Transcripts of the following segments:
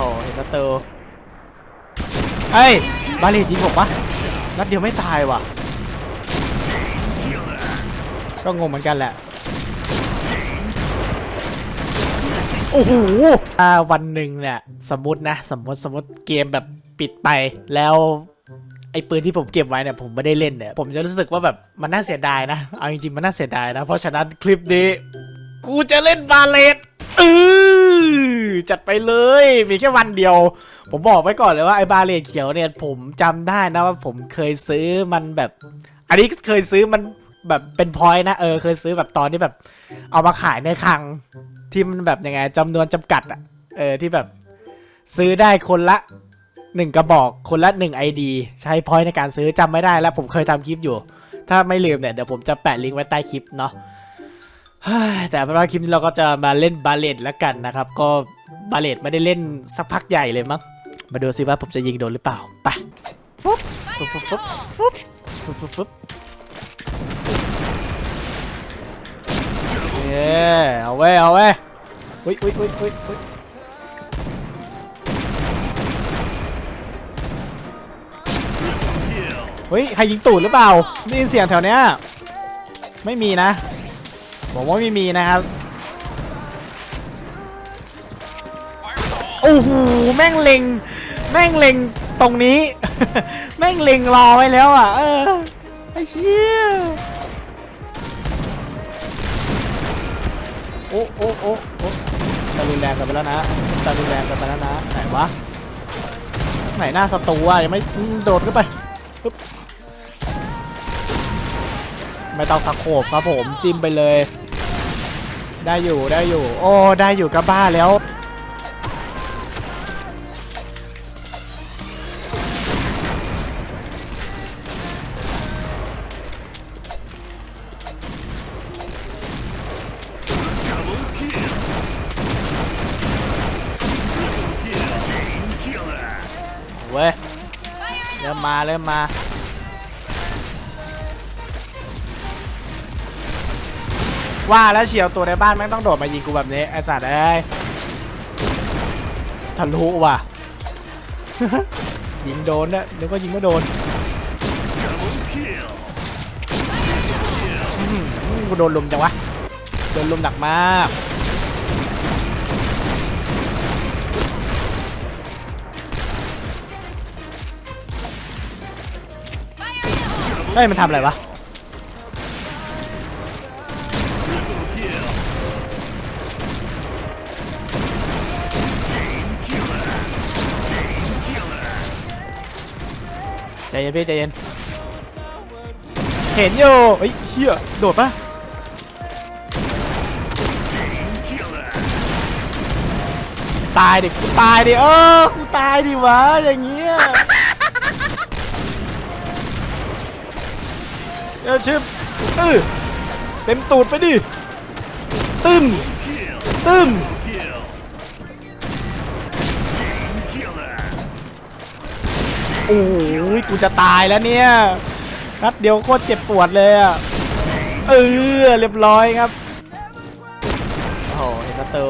โหเห็นประตูเฮ้ย บาเลตยิงผมปะนัดเดียวไม่ตายว่ะ ก็งงเหมือนกันแหละ โอ้โหอ่าวันหนึ่งเนี่ย สมมตินะ สมมติสมมติเกมแบบปิดไปแล้วไอ้ปืนที่ผมเก็บไว้เนี่ยผมไม่ได้เล่นเนี่ยผมจะรู้สึกว่าแบบมันน่าเสียดายนะ เอาจริงๆมันน่าเสียดายนะ เพราะฉะนั้นคลิปนี้ กูจะเล่นบาเลต เออจัดไปเลย มีแค่วันเดียว ผมบอกไว้ก่อนเลยว่าไอ้บาเลตเขียวเนี่ยผมจำได้นะว่าผมเคยซื้อมันแบบ อันนี้เคยซื้อมันแบบเป็นพอยต์นะเออเคยซื้อแบบตอนที่แบบ เอามาขายในคลังที่มันแบบยังไงจำนวนจำกัดอะเออที่แบบ ซื้อได้คนละหนึ่งกระบอกคนละหนึ่งไอดีใช้พอยต์ในการซื้อจำไม่ได้แล้วผมเคยทำคลิปอยู่ ถ้าไม่ลืมเนี่ยเดี๋ยวผมจะแปะลิงก์ไว้ใต้คลิปเนาะ แต่เป็นว่าคลิปนี้เราก็จะมาเล่นบาเลตแล้วกันนะครับ ก็บาเลตไม่ได้เล่นสักพักใหญ่เลยมั้ง มาดูซิว่าผมจะยิงโดนหรือเปล่าไปฟุ๊บฟุ๊บฟุ๊บฟุ๊บฟุ๊บฟุ๊บฟุ๊บเย้เอาไว้ยเอาไว้ยอุ้ยอุ้ยอุ้ยอุ้ยอุ้ยเฮ้ยใครยิงตูดหรือเปล่าได้ยินเสียงแถวเนี้ยไม่มีนะ ผมว่าไม่มีนะครับ โอ้โห แม่งเล็ง แม่งเล็งตรงนี้ แม่งเล็งรอไว้แล้วอะ เออ ไอ้เชี่ยโอ้โอ้โอ้โอ้ตะลุนแรงกันไปแล้วนะตะลุนแรงกันไปแล้วนะ ไหนวะ ไหนหน้าสตูอะยังไม่โดดขึ้นไปปึ๊บไม่ต้องสะโขบครับผมจิ้มไปเลย ได้อยู่ได้อยู่ โอ้ได้อยู่กับบ้าแล้ว เว้ย เริ่มมาเริ่มมา ว่าแล้วเฉียวตัวในบ้านแม่งต้องโดดมายิงกูแบบนี้ไอ้สัตว์เอ้ยทะลุว่ะ ยิงโดนเนี่ยนึกว่ายิงไม่โดนอื้อหือกูโดนลุมจังวะ โดนลุมหนักมากเฮ้ยมันทำอะไรวะ ใจเย็นพี่ใจเย็น เห็นอยู่เฮ้ยเฮียโดดปะตายดิกูตายดิเออกูตายดิวะอย่างเงี้ยเดี๋ยวชิบเออเต็มตูดไปดิตึมตึม โอ้ยกูจะตายแล้วเนี่ยนัดเดียวโคตรเจ็บปวดเลยอะเออเรียบร้อยครับโอ้โหเห็นประตู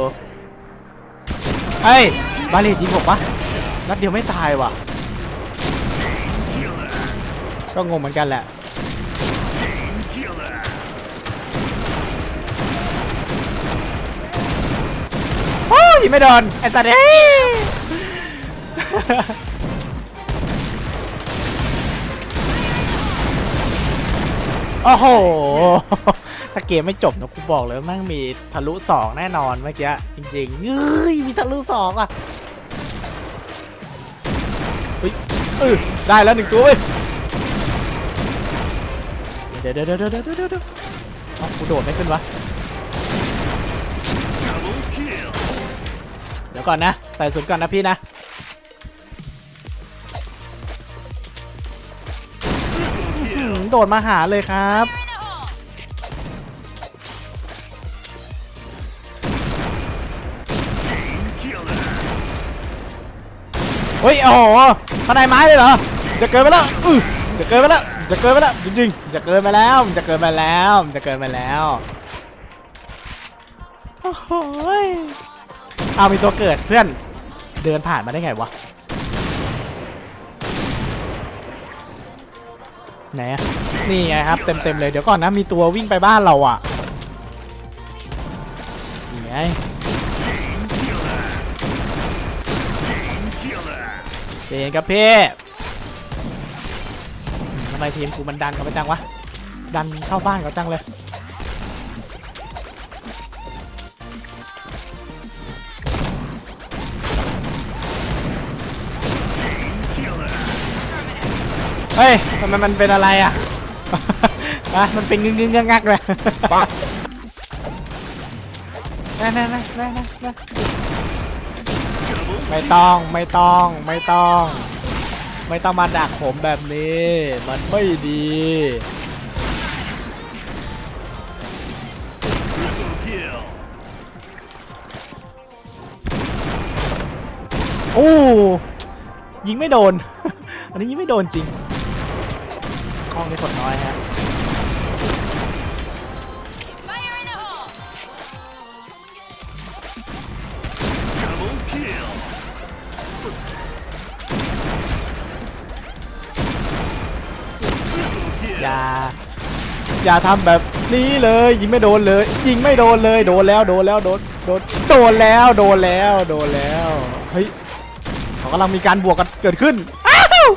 เฮ้ยบาลตยิงผมปะนัดเดียวไม่ตายว่ะก็งงเหมือนกันแหละโอ้ยยิงไม่โดนไอ้สัตว์เอ้ โอ้โห ถ้าเกมไม่จบนะกูบอกเลยว่าแม่งมีทะลุสองแน่นอนเมื่อกี้จริงๆเฮ้ยมีทะลุสองอะเฮ้ยเออได้แล้วหนึ่งตัวเว้ยเดี๋ยวเดี๋ยวเดี๋ยวเดี๋ยวเดี๋ยวเดี๋ยวเอ้ากูโดดไม่ขึ้นวะเดี๋ยวก่อนนะ ใส่สุดก่อนนะพี่นะ โดดมาหาเลยครับ เฮ้ย โอ้โหข้างในไม้เลยเหรอ จะเกินไปแล้วอือจะเกินไปแล้ว จะเกินไปแล้ว จริงๆ จะเกินไปแล้ว จะเกินไปแล้ว จะเกินไปแล้ว โอ้โหยเอามีตัวเกิดเพื่อน เดินผ่านมาได้ไงวะ ไหนอะนี่ไงครับเต็มเต็มๆเลยเดี๋ยวก่อนนะมีตัววิ่งไปบ้านเราอะนี่ไงเจนครับพี่ทำไมทีมกูมันดันกับไปจังวะดันเข้าบ้านเขาจังเลย เฮ้ยทำไมมันเป็นอะไรอะ อะมันเป็นงึงงึงงักงักเลยนั่นนั่นนั่นนั่นนั่นไม่ต้องไม่ต้องไม่ต้อง ไม่ต้องมาดักผมแบบนี้ มันไม่ดี โอ้ยิงไม่โดน อันนี้ยิงไม่โดนจริง ห้องนี้คนน้อยฮะอย่าอย่าทำแบบนี้เลยยิงไม่โดนเลย ยิงไม่โดนเลย โดนแล้วโดนแล้วโดนโดนโดนแล้วโดนแล้วโดนแล้วเฮ้ยเขากำลังมีการบวกกันเกิดขึ้นอ้าว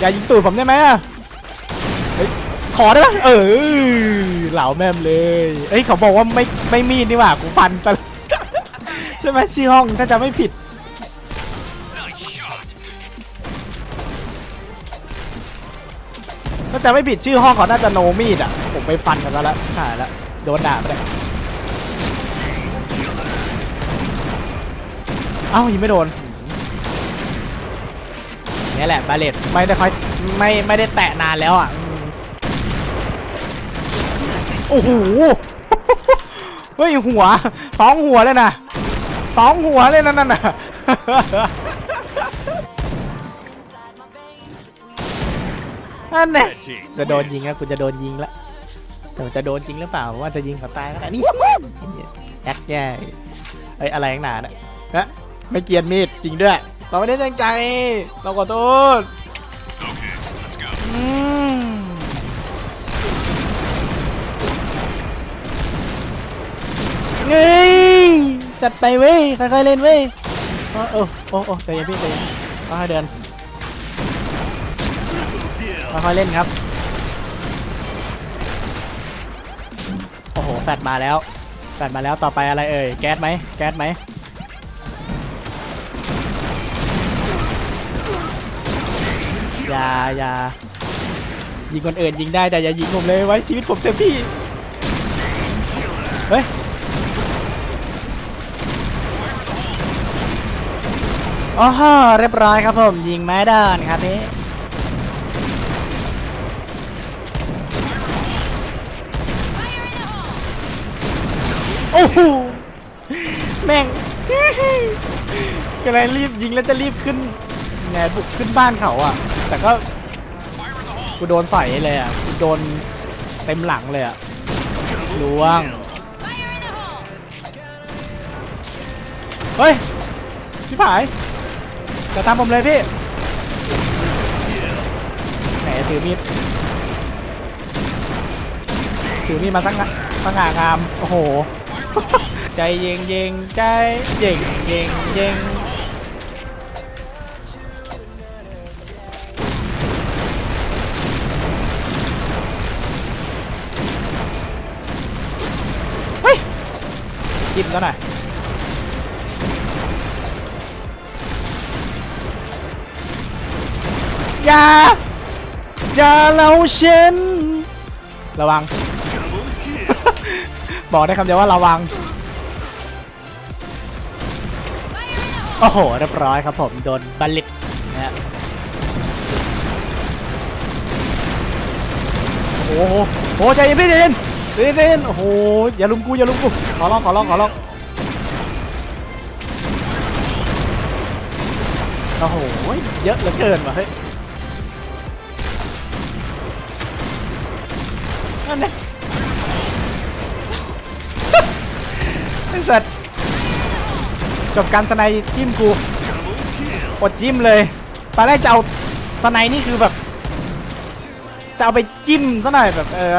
อย่ายิงตูดผมได้ไหมอะ ขอได้ไหมเออเหล่าแม่มเลย เอ้ยเขาบอกว่าไม่ไม่มีดนี่หว่ากูฟันตะใช่ไหมชื่อห้องถ้าจะไม่ผิด ถ้าจะไม่ผิดชื่อห้องเขาน่าจะโนมีดอะ ผมไปฟันกันแล้วละใช่แล้วโดนด่าไปเลยเอ้ายิงไม่โดนนี่แหละบาเลตไม่ได้ค่อยไม่ไม่ได้แตะนานแล้วอะอืม โอ้โหเฮ้ยหัวสองหัวเลยนะสองหัวเลยนั่นน่ะนั่นแหละจะโดนยิงแล้วกูจะโดนยิงแล้วแต่จะโดนจริงหรือเปล่าว่าจะยิงเขาตายก็ได้นี่แอคแย่เอ้ยอะไรข้างหนาเนี่ยฮะไม่เกียนมีดจริงด้วย เราไม่ได้ตั้งใจ เราขอโทษ เฮ้ยจัดไปเว้ยค่อยๆเล่นเว้ยโอ้โอ้โอ้โอ้ใจเย็นพี่ใจเย็นค่อยๆเดินค่อยๆเล่นครับโอ้โหแฟดมาแล้วแฟดมาแล้วต่อไปอะไรเอ่ยแก๊สไหมแก๊สไหมอย่าอย่ายิงคนอื่นยิงได้แต่อย่ายิงผมเลยไว้ชีวิตผมเต็มที่เฮ้ย อ๋อเรียบร้อยครับผมยิงไม้ด้านครับพี่โอ้โหแม่งกำลังรีบยิงแล้วจะรีบขึ้นไงบุกขึ้นบ้านเขาอะ แต่ก็กูโดนใส่เลยอะกูโดนเต็มหลังเลยอะล่วงเฮ้ยพี่ผาย จะตามผมเลยพี่ไหนถือมีดถือมีดมาตั้งนะตั้งหางาม โอ้โห ใจเย็งเย็งใจเย็งเย็งเย็งเฮ้ยกินแล้วหน่อย อย่าอย่าเราเชนระวัง บอกได้คำเดียวว่าระวัง โอ้โห เรียบร้อยครับผมโดนบัลลิตนะฮะโอ้โหโอ้ใจเย็นพี่เย็นใจเย็นใจเย็นโอ้โห อย่าลุมกูอย่าลุมกู ขอร้องขอร้องขอร้องโอ้โห เยอะเหลือเกินว่ะเฮ้ย นั่นไงไอ้สัตว์จบการสไนจิ้มกูอดจิ้มเลยตอนแรกจะเอาสไนนี่คือแบบจะเอาไปจิ้มซะหน่อยแบบเออ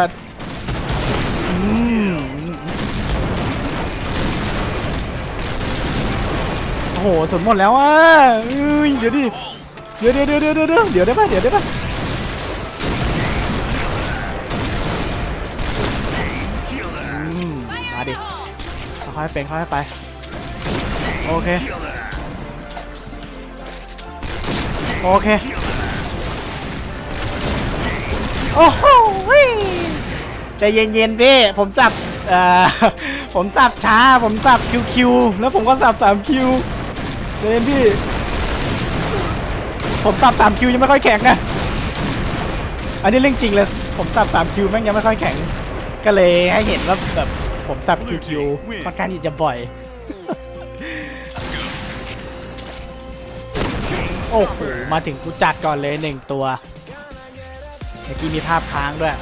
โอ้โหสนหมดแล้วอะเดี๋ยวดิ เดี๋ยวเดี๋ยวเดี๋ยวเดี๋ยวเดี๋ยวเดี๋ยวได้ปะเดี๋ยวได้ปะ ค่อยๆเป็นค่อยๆไป โอเค โอเค โอ้โหใจเย็นๆพี่ ผมสับเอ่อผมสับช้า ผมสับคิวคิวแล้วผมก็สับสามคิวใจเย็นพี่ ผมสับสามคิวยังไม่ค่อยแข็งนะ อันนี้เรื่องจริงเลย ผมสับสามคิวแม่งยังไม่ค่อยแข็ง ก็เลยให้เห็นว่าแบบ ผมสับคิวคิวค่อนข้างที่จะบ่อย โอ้โห มาถึงกูจัดก่อนเลยหนึ่งตัวเมื่อกี้มีภาพค้างด้วย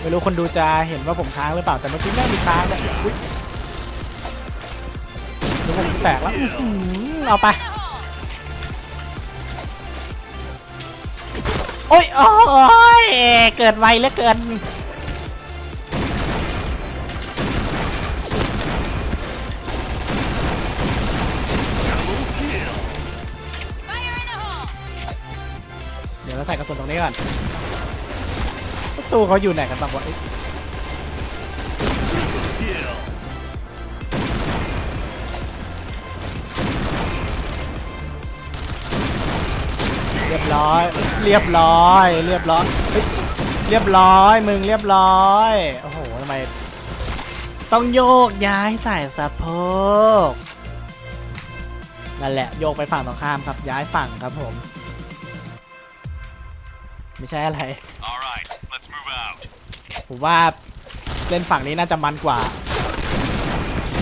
ไม่รู้คนดูจะเห็นว่าผมค้างหรือเปล่าแต่เมื่อกี้แม่มีค้างด้วยอุ๊ยเดี๋ยวผมแตกแล้วเอาไปโอ้ยโอ้ยเกิดไวเหลือเกิน ส่กระสุนตรงนี้ก่อนประตูเขาอยู่ไหนกันบ้างวะเรียบร้อย เรียบร้อย เรียบร้อยเฮ้ยเรียบร้อย มึงเรียบร้อย โอ้โหทำไม ต้องโยกย้ายใส่สะโพกนั่นแหละโยกไปฝั่งตรงข้ามครับย้ายฝั่งครับผม ไม่ใช่อะไร All right, let's move out. ผมว่าเล่นฝั่งนี้น่าจะมันกว่า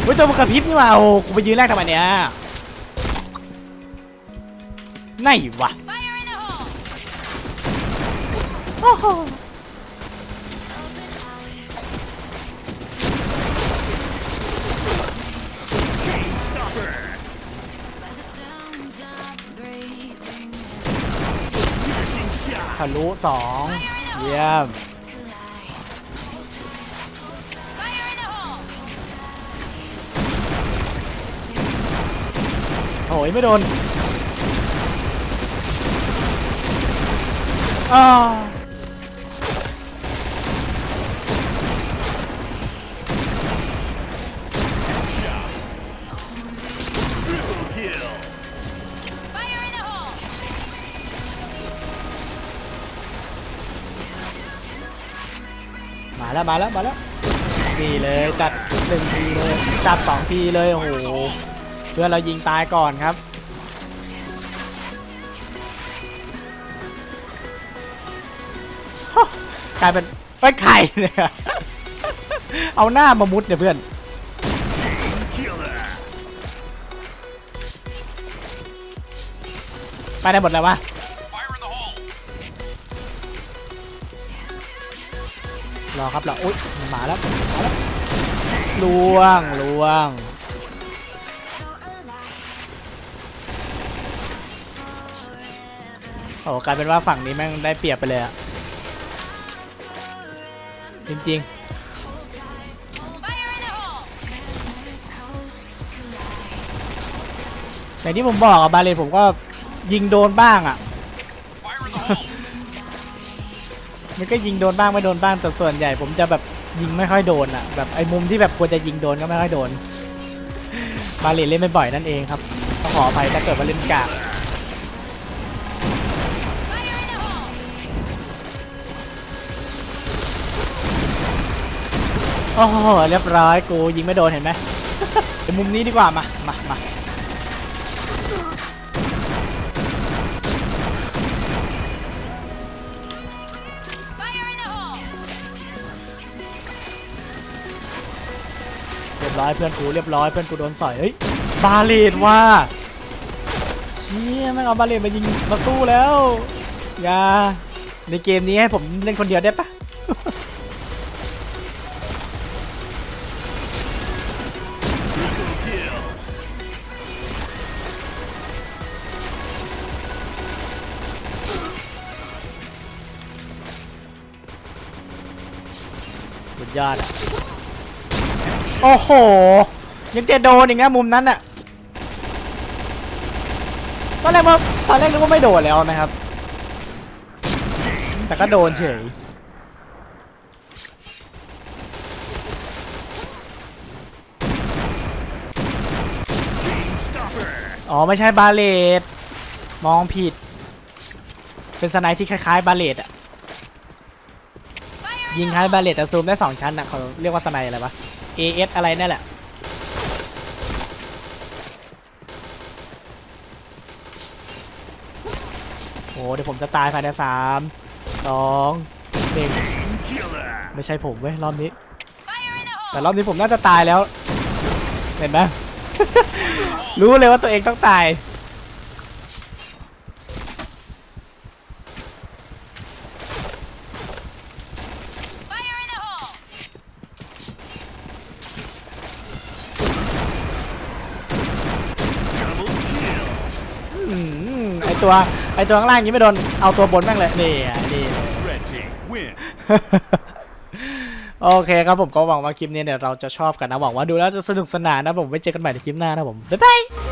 เฮ้ยตัวมันกระพริบนี่หว่าโอ้กูไปยืนแรกทำไมเนี่ยไหนวะ Fire in the hole! โอ้โหะลุสองเยี่ยมโอ้ยไม่โดนอ้า มาแล้วมาแล้วมาแล้วนี่เลยจัดหนึ่งทีเลยจัดสองทีเลยโอ้โหเพื่อนเรายิงตายก่อนครับกลายเป็นไปไข่เนี่ยเอาหน้ามามุดเนี่ยเพื่อนไปได้หมดแล้ววะ รอครับรออุ้ยมาแล้วมาแล้วล่วงล่วงโอ้กลายเป็นว่าฝั่งนี้แม่งได้เปรียบไปเลยอะจริงๆอย่างที่ผมบอกอะบาเลนผมก็ยิงโดนบ้างอะ มันก็ยิงโดนบ้างไม่โดนบ้างแต่ส่วนใหญ่ ผมจะแบบยิงไม่ค่อยโดนอะแบบไอ้มุมที่แบบควรจะยิงโดนก็ไม่ค่อยโดนบาเลนเล่นไม่บ่อยนั่นเองครับต้องขออภัยถ้าเกิดว่าเล่นกากโอ้โหเรียบร้อยกูยิงไม่โดนเห็นไหมไปมุมนี้ดีกว่ามามามา ยบร้อยเพื่อนกูเรียบร้อยเพื่อนกูโดนใส่ยเฮ้ยบาเลตว่าเชี่ยม่งเอาบาเลตมายิงมาสู้แล้วอย่าในเกมนี้ให้ผมเล่นคนเดียวได้ปะสุดยอดอะ โอ้โห ยังจะโดนอีกนะมุมนั้นอะตอนแรกว่าตอนแรกนึกว่าไม่โดนแล้วนะครับ แต่ก็โดนเฉยอ๋อ ไม่ใช่บาเลตมองผิด เป็นสไนที่คล้ายๆ บาเลตอะยิงคล้ายบาเลตแต่ซูมได้สองชั้นอะเขาเรียกว่าสไนอะไรวะ AS อะไรนั่นแหละ โอ้เดี๋ยวผมจะตายภายในสามสองหนึ่งไม่ใช่ผมเว้ยรอบนี้ แต่รอบนี้ผมน่าจะตายแล้ว เห็นไหม รู้เลยว่าตัวเองต้องตาย อืมไอตัวไอตัวข้างล่างยังไม่โดน เอาตัวบนแม่งเลยนี่อะนี่ Red team win. โอเคครับผมก็หวังว่าคลิปนี้เนี่ยเราจะชอบกันนะหวังว่าดูแล้วจะสนุกสนานนะผมไว้เจอกันใหม่ในคลิปหน้านะผมบ๊ายบาย